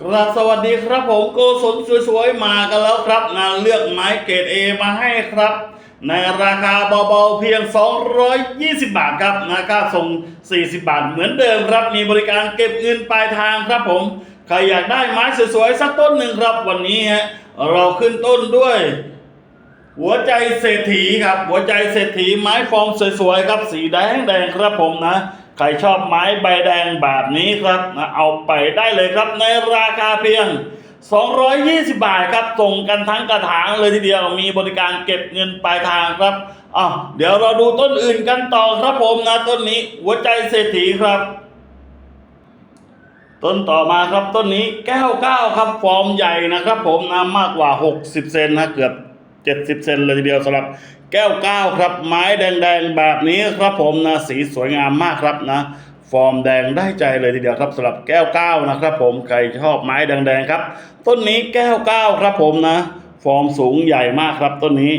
ครับสวัสดีครับผมโกศลสวยๆ มากันแล้วครับ งานเลือกไม้เกรดเอมาให้ครับ ในราคาเบาๆเพียง 220 บาทครับนะค่าส่ง 40 บาทเหมือนเดิมครับ มีบริการเก็บเงินปลายทางครับผม ใครอยากได้ไม้สวยๆ สักต้นหนึ่งครับ วันนี้ฮะเราขึ้นต้นด้วย หัวใจเศรษฐีครับ หัวใจเศรษฐีไม้ฟอร์มสวยๆครับสีแดงแดงครับผมนะ ใครชอบไม้ใบแดงแบบนี้ครับนะเอาไปได้เลยครับในราคาเพียง 220 บาทครับส่งกันทั้งกระถางเลยทีเดียวมีบริการเก็บเงินปลายทางครับอะเดี๋ยวเราดูต้นอื่นกันต่อครับผมนะต้นนี้หัวใจเศรษฐีครับ ต้นต่อมาครับต้นนี้แก้วเก้าครับฟอร์มใหญ่นะครับ ผมนะมากกว่า 60 เซนนะเกือบ 70 เซนเลยทีเดียวสำหรับแก้วเก้าครับ ไม้แดงๆแบบนี้ครับผมนะสีสวยงามมากครับนะ ฟอร์มแดงได้ใจเลยทีเดียวครับสำหรับแก้วเก้านะครับผมใครชอบไม้แดงๆครับ ต้นนี้แก้วเก้าครับผมนะ ฟอร์มสูงใหญ่มากครับต้นนี้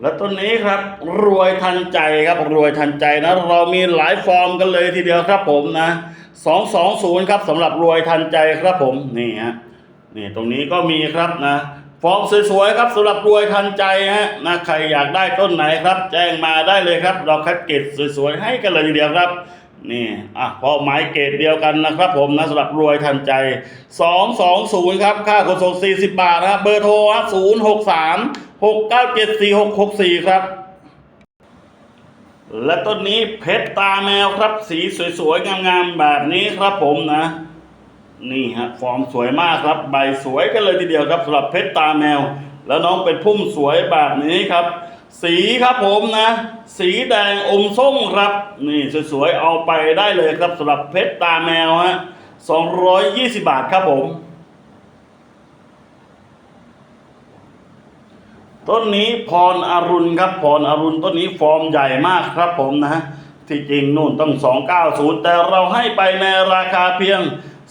และต้นนี้ครับรวยทันใจครับรวยทันใจนะเรามีหลายฟอร์มกันเลยทีเดียวครับผมนะสองสองศูนย์ครับสำหรับรวยทันใจครับผมนี่ฮะ นี่ตรงนี้ก็มีครับนะฟอร์มสวยๆครับสำหรับรวยทันใจฮะนะใครอยากได้ต้นไหนครับ แจ้งมาได้เลยครับ เราคัดเกรดสวยๆให้กันเลยทีเดียวครับนี่อะพราะไม้เกรดเดียวกันนะครับผมนะสำหรับรวยทันใจ 220 ครับ ค่าขนส่ง 40 บาทนะครับเบอร์โทร063 697 4664 ครับ และต้นนี้เพชรตาแมวครับ สีสวยๆ งามๆ แบบนี้ครับผมนะ นี่ฮะฟอร์มสวยมากครับ ใบสวยกันเลยทีเดียวครับสำหรับเพชรตาแมว แล้วน้องเป็นพุ่มสวยแบบนี้ครับ สีครับผมนะ สีแดงอมส้มครับ นี่สวยๆเอาไปได้เลยครับสำหรับเพชรตาแมวฮะ220 บาทครับผม ต้นนี้พรอรุณครับพรอรุณต้นนี้ฟอร์มใหญ่มากครับผมนะที่จริงนู่นต้อง 290 แต่เราให้ไปในราคาเพียง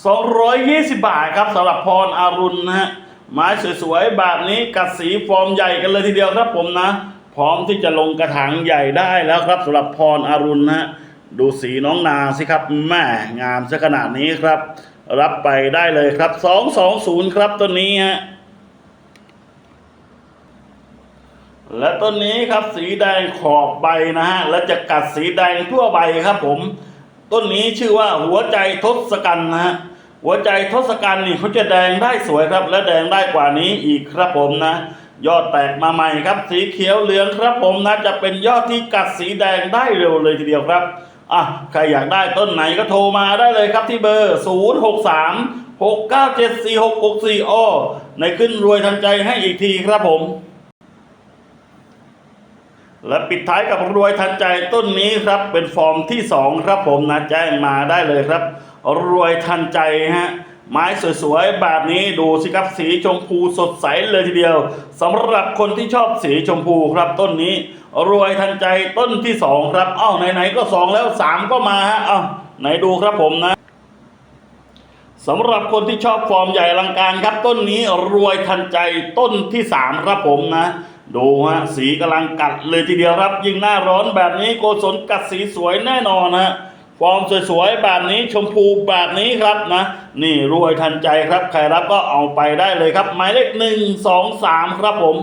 220 บาทครับสำหรับพรอรุณนะฮะไม้สวยๆแบบนี้กัดสีฟอร์มใหญ่กันเลยทีเดียวครับผมนะ พร้อมที่จะลงกระถางใหญ่ได้แล้วครับสำหรับพรอรุณนะฮะดูสีน้องนาสิครับแม่งามซะขนาดนี้ครับ รับไปได้เลยครับ 220 ครับต้นนี้ฮะและต้นนี้ครับสีแดงขอบใบนะฮะและจะกัดสีแดงทั่วใบครับผม ต้นนี้ชื่อว่าหัวใจทศกัณฐ์นะฮะหัวใจทศกัณฐ์นี่เขาจะแดงได้สวยครับ และแดงได้กว่านี้อีกครับผมนะ ยอดแตกมาใหม่ครับ สีเขียวเหลืองครับผมนะ จะเป็นยอดที่กัดสีแดงได้เร็วเลยทีเดียวครับอะใครอยากได้ต้นไหนก็โทรมาได้เลยครับที่เบอร์ 0 6 3 6 9 7 4 6 6 4อ้อในขึ้นรวยทันใจให้อีกทีครับผม และปิดท้ายกับรวยทันใจต้นนี้ครับ เป็นฟอร์มที่สองครับผมนะแจ้งมาได้เลยครับ รวยทันใจฮะไม้สวยๆ แบบนี้ดูสิครับสีชมพูสดใสเลยทีเดียวสำหรับคนที่ชอบสีชมพูครับต้นนี้ รวยทันใจต้นที่สองครับเอ้าไหนๆก็สองแล้วสามก็มาฮะเอ้าไหนดูครับผมนะสำหรับคนที่ชอบฟอร์มใหญ่ลังการครับ ต้นนี้รวยทันใจต้นที่สามครับผมนะ ดูฮะสีกำลังกัดเลยทีเดียวครับ ยิ่งหน้าร้อนแบบนี้โกศลกัดสีสวยแน่นอนฮะฟอร์มสวยๆแบบนี้ชมพูแบบนี้ครับนะ นี่รวยทันใจครับ ใครรับก็เอาไปได้เลยครับ หมายเลขหนึ่งสองสามครับผม